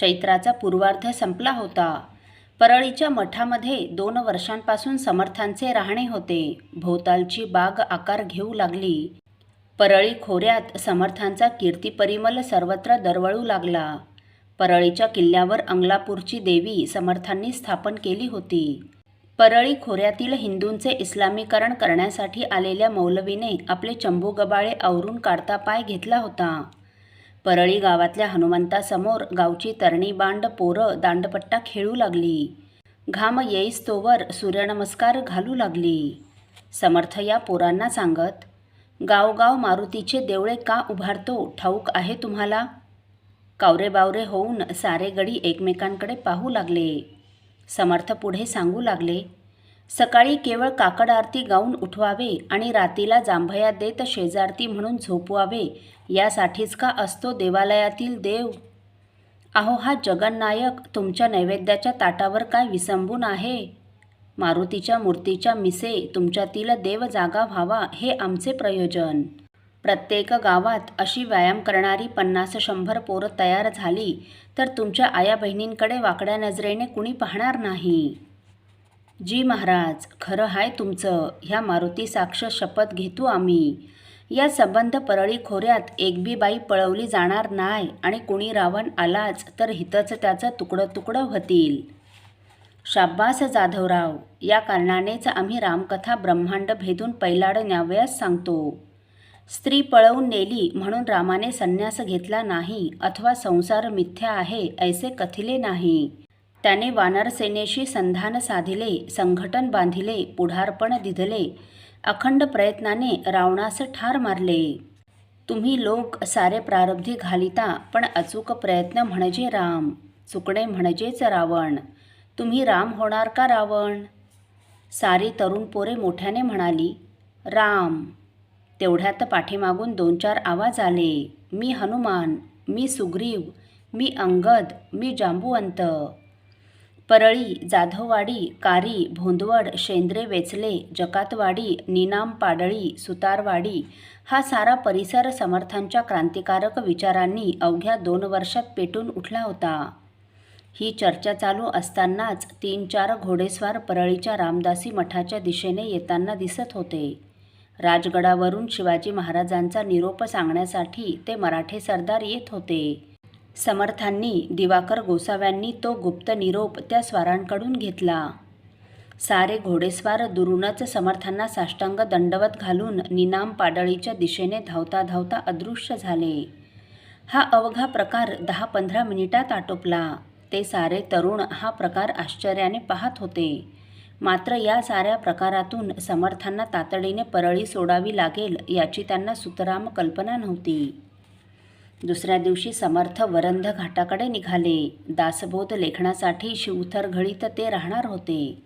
चैत्राचा पूर्वार्ध संपला होता. परळीच्या मठामध्ये दोन वर्षांपासून समर्थांचे राहणे होते. भोवतालची बाग आकार घेऊ लागली. परळी खोऱ्यात समर्थांचा कीर्तिपरिमल सर्वत्र दरवळू लागला. परळीच्या किल्ल्यावर अंगलापूरची देवी समर्थांनी स्थापन केली होती. परळी खोऱ्यातील हिंदूंचे इस्लामीकरण करण्यासाठी आलेल्या मौलवीने आपले चंबू गबाळे आवरून काढता पाय घेतला होता. परळी गावातल्या हनुमंतासमोर गावची तरणी बांड पोरं दांडपट्टा खेळू लागली. घाम येईस्तोवर सूर्यनमस्कार घालू लागली. समर्थ या पोरांना सांगत गावगाव मारुतीचे देवळे का उभारतो? ठाऊक आहे तुम्हाला? कावरे बावरे होऊन सारे गडी एकमेकांकडे पाहू लागले समर्थ पुढे सांगू लागले सकाळी केवळ काकड आरती गाऊन उठवावे आणि रातीला जांभया देत शेजारती म्हणून झोपवावे यासाठीच का असतो देवालयातील देव? अहो हा जगन्नायक तुमच्या नैवेद्याच्या ताटावर काय विसंबून आहे? मारुतीच्या मूर्तीच्या मिसे तुमच्यातील देव जागा व्हावा हे आमचे प्रयोजन. प्रत्येक गावात अशी व्यायाम करणारी पन्नास शंभर पोरं तयार झाली तर तुमच्या आया बहिणींकडे वाकड्या नजरेने कुणी पाहणार नाही? जी महाराज खरं हाय तुमचं ह्या मारुती साक्ष शपथ घेतो आम्ही. या संबंध परळी खोऱ्यात एक बी बाई पळवली जाणार नाही आणि कुणी रावण आलाच तर हितच त्याचं तुकडं तुकडं होतील शाब्बास जाधवराव या कारणानेच आम्ही रामकथा ब्रह्मांड भेदून पैलाड न्यावयास सांगतो. स्त्री पळवून नेली म्हणून रामाने संन्यास घेतला नाही अथवा संसार मिथ्या आहे ऐसे कथिले नाही. त्याने वानरसेनेशी संधान साधिले संघटन बांधिले पुढारपण दिधले. अखंड प्रयत्नाने रावणास ठार मारले. तुम्ही लोक सारे प्रारब्धी घालिता पण अचूक प्रयत्न म्हणजे राम चुकणे म्हणजेच रावण. तुम्ही राम होणार का रावण? सारी तरुण पोरे मोठ्याने म्हणाली राम. तेवढ्यात पाठीमागून दोन चार आवाज आले मी हनुमान मी सुग्रीव मी अंगद मी जांबुवंत. परळी जाधववाडी कारी भोंदवड शेंद्रे वेचले जकातवाडी निनाम पाडळी सुतारवाडी हा सारा परिसर समर्थांच्या क्रांतिकारक विचारांनी अवघ्या दोन वर्षात पेटून उठला होता. ही चर्चा चालू असतानाच तीन चार घोडेस्वार परळीच्या रामदासी मठाच्या दिशेने येताना दिसत होते. राजगडावरून शिवाजी महाराजांचा निरोप सांगण्यासाठी ते मराठे सरदार येत होते. समर्थांनी दिवाकर गोसाव्यांनी तो गुप्त निरोप त्या स्वारांकडून घेतला. सारे घोडेस्वार दुरूनच समर्थांना साष्टांग दंडवत घालून निनाम पाडळीच्या दिशेने धावता धावता अदृश्य झाले. हा अवघा प्रकार दहा पंधरा मिनिटात आटोपला. ते सारे तरुण हा प्रकार आश्चर्याने पाहत होते. मात्र या साऱ्या प्रकारातून समर्थांना तातडीने परळी सोडावी लागेल याची त्यांना सुतराम कल्पना नव्हती. दुसऱ्या दिवशी समर्थ वरंध घाटाकडे निघाले. दासबोध लेखनासाठी शिवथर घळीत ते राहणार होते.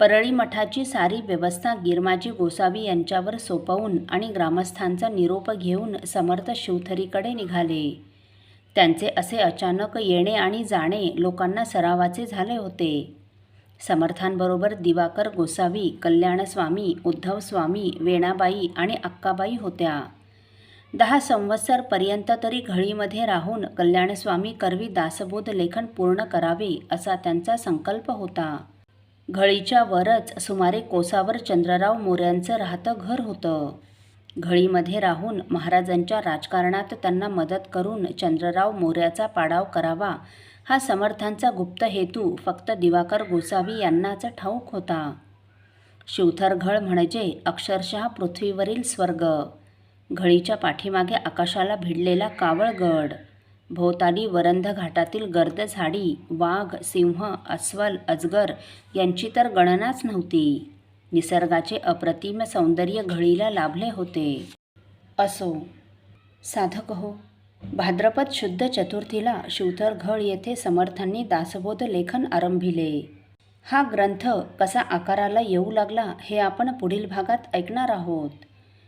परळी मठाची सारी व्यवस्था गिरमाजी गोसावी यांच्यावर सोपवून आणि ग्रामस्थांचा निरोप घेऊन समर्थ शिवथरीकडे निघाले. त्यांचे असे अचानक येणे आणि जाणे लोकांना सरावाचे झाले होते. समर्थांबरोबर दिवाकर गोसावी कल्याणस्वामी उद्धवस्वामी वेणाबाई आणि अक्काबाई होत्या. दहा संवत्सरपर्यंत तरी घळीमध्ये राहून कल्याणस्वामी करवी दासबोध लेखन पूर्ण करावे असा त्यांचा संकल्प होता. घळीच्या वरच सुमारे कोसावर चंद्रराव मोऱ्यांचं राहतं घर होतं. घळीमध्ये राहून महाराजांच्या राजकारणात त्यांना मदत करून चंद्रराव मोऱ्याचा पाडाव करावा हा समर्थांचा गुप्त हेतू फक्त दिवाकर गोसावी यांनाच ठाऊक होता. शिवथरघळ म्हणजे अक्षरशः पृथ्वीवरील स्वर्ग. घळीच्या पाठीमागे आकाशाला भिडलेला कावळगड भोवताली वरंध घाटातील गर्द झाडी वाघ सिंह अस्वल अजगर यांची तर गणनाच नव्हती. निसर्गाचे अप्रतिम सौंदर्य घळीला लाभले होते. असो. साधक हो. भाद्रपद शुद्ध चतुर्थीला शिवथरघळ येथे समर्थांनी दासबोध लेखन आरंभिले. हा ग्रंथ कसा आकाराला येऊ लागला हे आपण पुढील भागात ऐकणार आहोत.